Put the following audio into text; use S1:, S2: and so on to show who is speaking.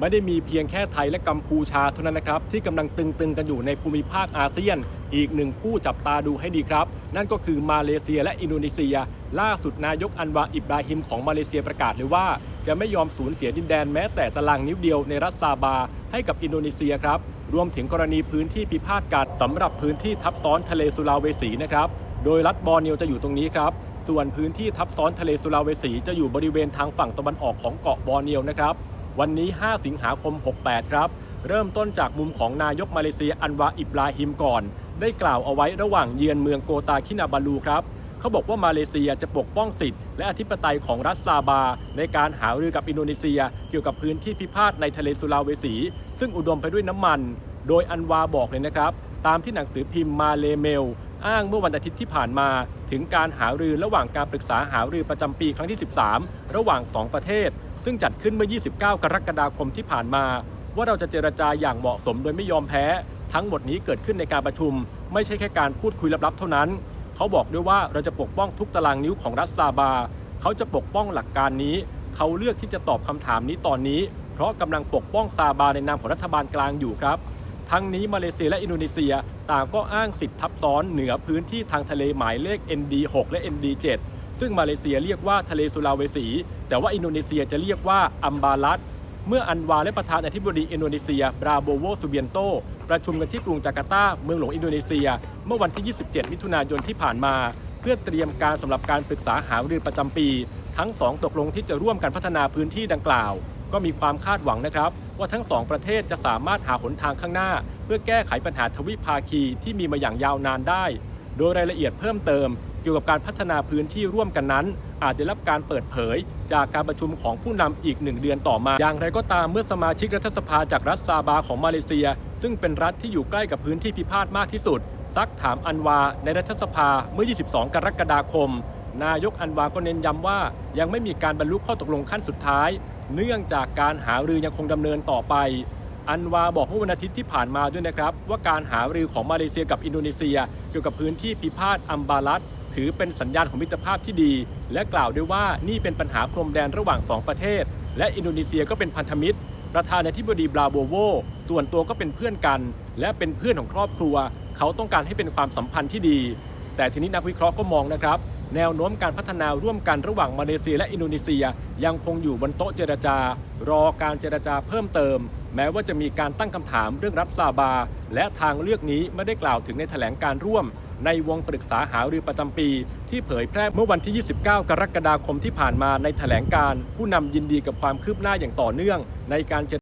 S1: ไม่ได้มีเพียงแค่ไทยและกัมพูชาเท่านั้นนะครับ ที่กำลังตึงๆกันอยู่ในภูมิภาคอาเซียน อีกหนึ่งคู่จับตาดูให้ดีครับ นั่นก็คือมาเลเซียและอินโดนีเซีย ล่าสุดนายกอันวาอิบราฮิมของมาเลเซียประกาศเลยว่า จะไม่ยอมสูญเสียดินแดนแม้แต่ตารางนิ้วเดียวในรัฐซาบา ให้กับอินโดนีเซียครับรวมถึงกรณีพื้นที่พิพาทกันสำหรับพื้นที่ทับซ้อนทะเลสุลาเวสีนะครับโดยรัฐบอร์เนียวจะอยู่ตรงนี้ครับส่วนพื้นที่ทับซ้อนทะเลสุลาเวสีจะอยู่บริเวณทางฝั่งตะวันออกของเกาะบอร์เนียวนะครับ วันนี้ 5 สิงหาคม 68 ครับ เริ่มต้นจากมุมของนายกมาเลเซียอันวาอิบราฮิมก่อน ได้กล่าวเอาไว้ระหว่างเยือนเมืองโกตาคินาบาลูครับเขาบอกว่ามาเลเซียจะปกป้องสิทธิ์และอธิปไตยของรัฐซาบา ในการหารือกับอินโดนีเซีย เกี่ยวกับพื้นที่พิพาทในทะเลสุลาเวสี ซึ่งอุดมไปด้วยน้ำมัน โดยอันวาบอกเลยนะครับ ตามที่หนังสือพิมพ์มาเลเมล อ้างเมื่อวันอาทิตย์ที่ผ่านมา ถึงการหารือระหว่างการปรึกษาหารือประจำปีครั้งที่ 13 ระหว่าง 2 ประเทศ ซึ่งจัดขึ้นเมื่อ 29 กรกฎาคมที่ผ่านมา ว่าเราจะเจรจาอย่างเหมาะสมโดยไม่ยอมแพ้ ทั้งหมดนี้เกิดขึ้นในการประชุม ไม่ใช่แค่การพูดคุยลับๆเท่านั้น เขาบอกด้วยว่าเราจะปกป้องทุกตารางนิ้วของรัฐซาบา เขาจะปกป้องหลักการนี้ เขาเลือกที่จะตอบคำถามนี้ตอนนี้ เพราะกำลังปกป้องซาบาในนามของรัฐบาลกลางอยู่ครับทั้งนี้มาเลเซียและอินโดนีเซียต่างก็อ้างสิทธิทับซ้อนเหนือพื้นที่ทางทะเลหมายเลข ND6 และ ND7 ซึ่งมาเลเซียเรียกว่าทะเลสุลาเวสี แต่ว่าอินโดนีเซียจะเรียกว่าอัมบาลัดเมื่ออันวาและประธานอธิบดีอินโดนีเซียบราโบโวซูเบียนโต ประชุมกันที่กรุงจาการ์ตาเมืองหลวงอินโดนีเซีย เมื่อวันที่ 27 มิถุนายนที่ผ่านมา เพื่อเตรียมการสำหรับการปรึกษาหารือประจำปี ทั้งสองตกลงที่จะร่วมกันพัฒนาพื้นที่ดังกล่าว ก็มีความคาดหวังนะครับ ว่าทั้งสองประเทศจะสามารถหาหนทางข้างหน้า เพื่อแก้ไขปัญหาทวิภาคีที่มีมาอย่างยาวนานได้ โดยรายละเอียดเพิ่มเติมเกี่ยวกับการพัฒนาพื้นที่ร่วมกันนั้น อาจได้รับการเปิดเผย จากการประชุมของผู้นำอีกหนึ่งเดือนต่อมา อย่างไรก็ตามเมื่อสมาชิกรัฐสภาจากรัฐซาบาของมาเลเซีย ซึ่งเป็นรัฐที่อยู่ใกล้กับพื้นที่พิพาทมากที่สุด ซักถามอันวาในรัฐสภาเมื่อ 22 กรกฎาคม นายกอันวาก็เน้นย้ำว่า ยังไม่มีการบรรลุข้อตกลงขั้นสุดท้าย เนื่องจากการหารือยังคงดำเนินต่อไป อันวาบอกเมื่อวันอาทิตย์ที่ผ่านมาด้วยนะครับ ว่าการหารือของมาเลเซียกับอินโดนีเซีย เกี่ยวกับพื้นที่พิพาทอัมบาลัดถือเป็นสัญญาณของมิตรภาพที่ดี และกล่าวด้วยว่านี่เป็นปัญหาพรมแดนระหว่าง 2 ประเทศ และอินโดนีเซียก็เป็นพันธมิตร ประธานาธิบดีบราโบโวส่วนตัวก็เป็นเพื่อนกัน และเป็นเพื่อนของครอบครัว เขาต้องการให้เป็นความสัมพันธ์ที่ดี แต่ทีนี้นักวิเคราะห์ก็มองนะครับ แนวโน้มการพัฒนาร่วมกันระหว่างมาเลเซียและอินโดนีเซีย ยังคงอยู่บนโต๊ะเจรจา รอการเจรจาเพิ่มเติม แม้ว่าจะมีการตั้งคำถามเรื่องรับซาบา และทางเลือกนี้ไม่ได้กล่าวถึงในแถลงการร่วม ในวงปรึกษาหารือประจำปี ที่เผยแพร่เมื่อวันที่ 29 กรกฎาคมที่ผ่านมาในแถลงการ ผู้นำยินดีกับความคืบหน้าอย่างต่อเนื่อง ในการเจ